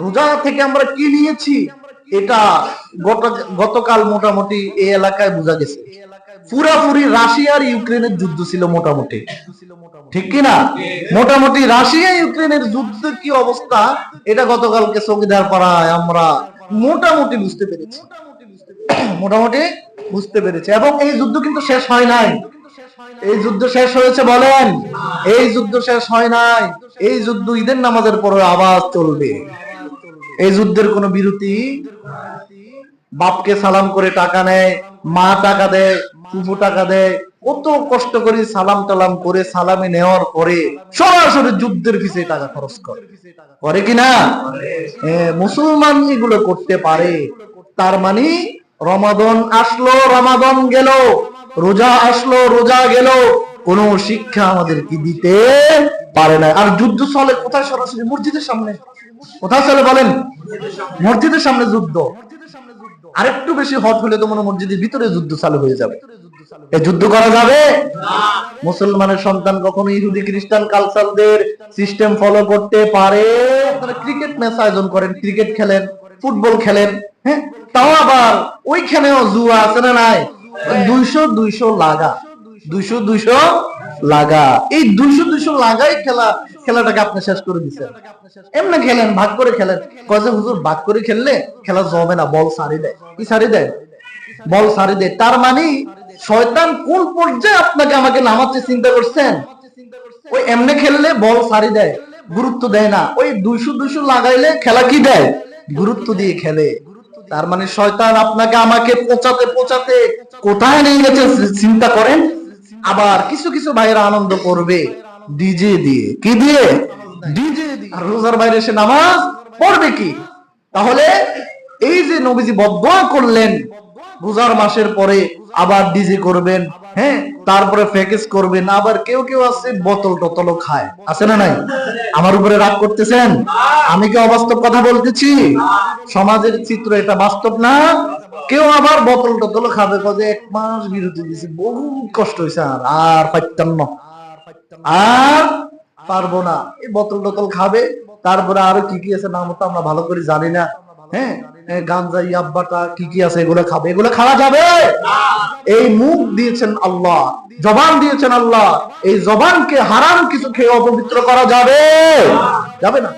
রোজা থেকে আমরা কি নিয়েছি? এটা গতকাল মোটামুটি এই এলাকায় বোঝা গেছে। পুরাপুরি রাশিয়ার ইউক্রেনের যুদ্ধ ছিল মোটামুটি। ঠিক কি না? মোটামুটি রাশিয়া ইউক্রেনের যুদ্ধ কি অবস্থা? এটা গতকালকে চৌকিদার পাড়ায় আমরা মোটামুটি বুঝতে পেরেছি। মোটামুটি বুঝতে পেরেছি। এবং এই যুদ্ধ কিন্তু শেষ হয় নাই। এই যুদ্ধ শেষ হয়েছে বলেন। এই যুদ্ধ শেষ হয় নাই। এই যুদ্ধ ঈদের নামাজের পরে আবার চলবে। এই যুদ্ধের কোনো বিরতি? বাপকে সালাম করে টাকা নেয়, মা টাকা দেয়, ফুফু টাকা দেয়। কত কষ্ট করে সালাম টালাম করে সালামে নেওয়ার পরে সরাসরি যুদ্ধের পিছিয়ে টাকা খরচ করে। করে কিনা মুসলমান এগুলো করতে পারে। তার মানে রমাদন আসলো, রমাদন গেল। রোজা আসলো, রোজা গেল। কোন শিক্ষা আমাদের কি দিতে পারে না। আর যুদ্ধ চলে কোথায় সরাসরি? মসজিদের সামনে। কোথায় চলে বলেন? মসজিদের সামনে যুদ্ধ। আরেকটু বেশি হট হলে তো মনে মসজিদের ভিতরে যুদ্ধ চালু হয়ে যাবে। যুদ্ধ করা যাবে? মুসলমানের সন্তান কখনো ইহুদি, খ্রিস্টান কালচারদের সিস্টেম ফলো করতে পারে। ক্রিকেট ম্যাচ আয়োজন করেন ক্রিকেট খেলেন ফুটবল খেলেন হ্যাঁ? তাও আবার ওইখানেও জুয়া আছে না নাই? দুইশো দুইশো লাগা। দুইশো দুইশো লাগা। এই দুইশো দুইশো লাগাই খেলা, খেলাটাকে আপনি শেষ করে দিচ্ছেন এমনি খেলেন, ভাগ করে খেলেন। কয়ে যে, হুজুর, ভাগ করে খেললে খেলা জমে না, বল সারি দেয়। কি সারি দেয়? বল সারি দেয়। তার মানে শয়তান কোন পর্যায়ে আপনাকে আমাকে নামাতে চিন্তা করছেন? ওই এমনি খেললে বল সারি দেয়, গুরুত্ব দেয় না। ওই দুইশো দুইশো লাগাইলে খেলা কি দেয়? গুরুত্ব দিয়ে খেলে। তার মানে শয়তান আপনাকে আমাকে পচাতে পচাতে কোথায় নিয়ে গেছে, চিন্তা করেন? আবার কিছু কিছু ভাইয়েরা আনন্দ করবে। ডিজে দিয়ে। কি দিয়ে? ডিজে দিয়ে। আর রোজার বাইরে এসে নামাজ পড়বে কি? তাহলে এই যে নবীজি বদয়া করলেন রোজার মাসের পরে আবার ডিজে করবেন হ্যাঁ তারপরে প্যাকেজ করবেন আবার কেউ কেউ আছে বোতল টোতলও খায়। আছে না নাই? আমার উপরে রাগ করতেছেন? আমি কি অবাস্তব কথা বলতেছি? সমাজের চিত্র এটা বাস্তব না? কেউ আবার বোতল টোতল খাবে কবে এক মাস বিরতি দিছে, বহু কষ্ট হয়েছে আর আর পাইতাম না। আর পারব না। এই বোতল টোতল খাবে, তারপরে আরও কি কি আছে নাম তো আমরা ভালো করে জানি না। হ্যাঁ? গাঞ্জা ইয়াব্বাটা কি কি আছে, এগুলো খাবে। এগুলো খাওয়া যাবে। এই মুখ দিয়েছেন আল্লাহ, জবান দিয়েছেন আল্লাহ, এই জবানকে হারাম কিছু খেয়ে অপবিত্র করা যাবে। যাবে না?